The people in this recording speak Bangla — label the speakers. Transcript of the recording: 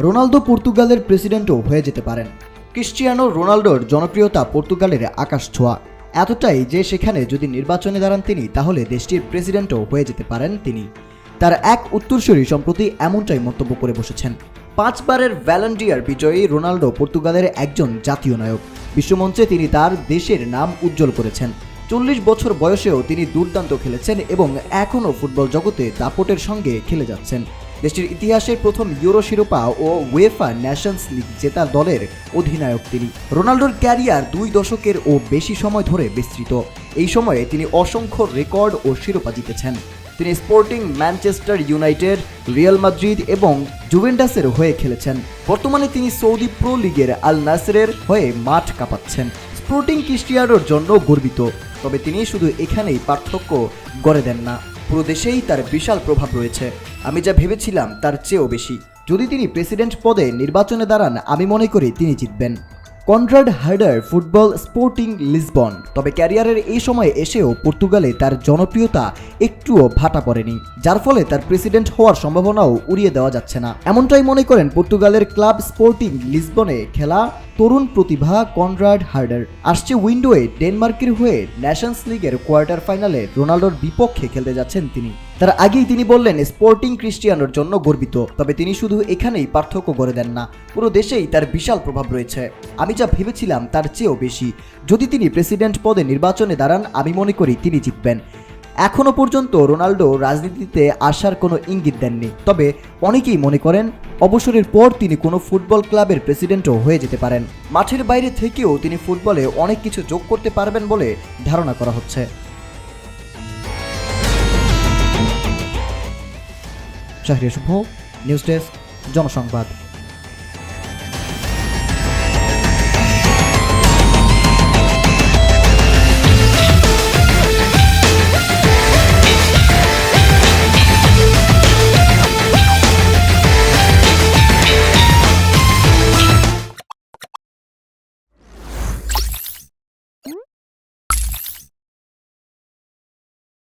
Speaker 1: রোনালদো পর্তুগালের প্রেসিডেন্টও হয়ে যেতে পারেন। ক্রিশ্চিয়ানো রোনালদোর জনপ্রিয়তা পর্তুগালের আকাশ ছোঁয়া। এতটাই যে সেখানে যদি নির্বাচনে দাঁড়ান তিনি, তাহলে দেশটির প্রেসিডেন্টও হয়ে যেতে পারেন তিনি। তার এক উত্তরসূরি সম্প্রতি এমনটাই মন্তব্য করে বসেছেন। পাঁচবারের ভ্যালেন্টিয়ার বিজয়ী রোনালদো পর্তুগালের একজন জাতীয় নায়ক। বিশ্বমঞ্চে তিনি তার দেশের নাম উজ্জ্বল করেছেন। চল্লিশ বছর বয়সেও তিনি দুর্দান্ত খেলেছেন এবং এখনও ফুটবল জগতে দাপটের সঙ্গে খেলে যাচ্ছেন। দেশটির ইতিহাসের প্রথম ইউরো শিরোপা ও ওয়েফা ন্যাশনস লিগ জেতা দলের অধিনায়ক তিনি। রোনাল্ডোর ক্যারিয়ার দুই দশকের ও বেশি সময় ধরে বিস্তৃত। এই সময়ে তিনি অসংখ্য রেকর্ড ও শিরোপা জিতেছেন। তিনি Sporting Manchester United, Real Madrid এবং জুভেন্টাসের হয়ে খেলেছেন। বর্তমানে তিনি সৌদি প্রো লিগের আল নাসেরের হয়ে মাঠ কাঁপাচ্ছেন। স্পোর্টিং ক্রিস্টিয়ানোর জন্য গর্বিত। তবে তিনি শুধু এখানেই পার্থক্য গড়ে দেন না। পুরো দেশেই তার বিশাল প্রভাব রয়েছে। আমি যা ভেবেছিলাম তার চেয়েও বেশি। যদি তিনি প্রেসিডেন্ট পদে নির্বাচনে দাঁড়ান, আমি মনে করি তিনি জিতবেন। Konrad Harder football Sporting Lisbon. তবে ক্যারিয়ারের এই সময়ে এসেও পর্তুগালে তার জনপ্রিয়তা একটুও ভাটা পড়েনি, যার ফলে তার প্রেসিডেন্ট হওয়ার সম্ভাবনাও উড়িয়ে দেওয়া যাচ্ছে না। এমনটাই মনে করেন পর্তুগালের ক্লাব স্পোর্টিং লিসবনে খেলা তরুণ প্রতিভা কনরাড হার্ডার আসছে উইন্ডোয়ে ডেনমার্কের হয়ে ন্যাশনস লিগের কোয়ার্টার ফাইনালে রোনাল্ডোর বিপক্ষে খেলতে যাচ্ছেন তিনি। তার আগেই তিনি বললেন, স্পোর্টিং ক্রিস্টিয়ানোর জন্য গর্বিত। তবে তিনি শুধু এখানেই পার্থক্য করে দেন না, পুরো দেশেই তার বিশাল প্রভাব রয়েছে। আমি যা ভেবেছিলাম তার চেয়েও বেশি। যদি তিনি প্রেসিডেন্ট পদে নির্বাচনে দাঁড়ান, আমি মনে করি তিনি জিতবেন। এখনও পর্যন্ত রোনাল্ডো রাজনীতিতে আসার কোনো ইঙ্গিত দেননি। তবে অনেকেই মনে করেন অবসরের পর তিনি কোনো ফুটবল ক্লাবের প্রেসিডেন্টও হয়ে যেতে পারেন। মাঠের বাইরে থেকেও তিনি ফুটবলে অনেক কিছু যোগ করতে পারবেন বলে ধারণা করা হচ্ছে। Shubho, news desk, Janasangbad.